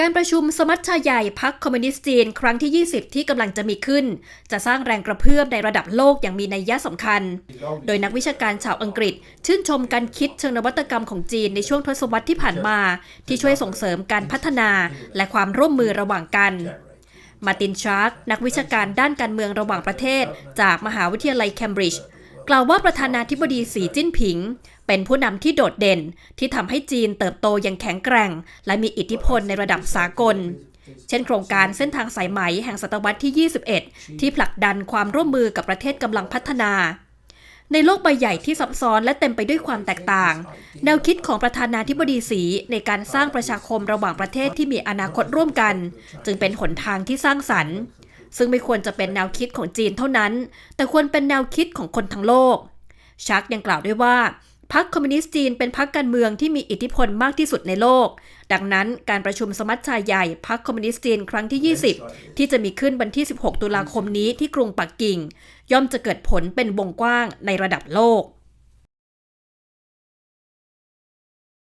การประชุมสมัชชาใหญ่พักคอมมิวนิสต์จีนครั้งที่ 20 ที่กำลังจะมีขึ้น จะสร้างแรงกระเพื่อมในระดับโลกอย่างมีนัยยะสำคัญ โดยนักวิชาการชาวอังกฤษ ชื่นชมการคิดเชิงนวัตกรรมของจีนในช่วงทศวรรษที่ผ่านมา ที่ช่วยส่งเสริมการพัฒนาและความร่วมมือระหว่างกัน มาร์ตินชาร์กนักวิชาการด้านการเมืองระหว่างประเทศ จากมหาวิทยาลัยเคมบริดจ์ กล่าวว่าประธานาธิบดีสีจิ้นผิง เป็นผู้นำที่โดดเด่นที่ทำให้จีนเติบโตอย่างแข็งแกร่ง และมีอิทธิพลในระดับสากล เช่นโครงการเส้นทางสายไหมแห่งศตวรรษที่ 21 ที่ผลักดันความร่วมมือกับประเทศกำลังพัฒนา ในโลกใบใหญ่ที่ซับซ้อนและเต็มไปด้วยความแตกต่าง แนวคิดของประธานาธิบดีสีในการสร้างประชาคมระหว่างประเทศที่มีอนาคตร่วมกัน จึงเป็นหนทางที่สร้างสรรค์ ซึ่งไม่ควรจะเป็นแนวคิดของจีนเท่านั้น แต่ควรเป็นแนวคิดของคนทั้งโลก ชักยังกล่าวด้วยว่าพรรคคอมมิวนิสต์จีนเป็นพรรคการเมืองที่มีอิทธิพลมากที่สุดในโลก ดังนั้นการประชุมสมัชชาใหญ่พรรคคอมมิวนิสต์จีนครั้งที่ 20 ที่จะมีขึ้นวันที่ 16 ตุลาคมนี้ที่กรุงปักกิ่ง ย่อมจะเกิดผลเป็นวงกว้างในระดับโลก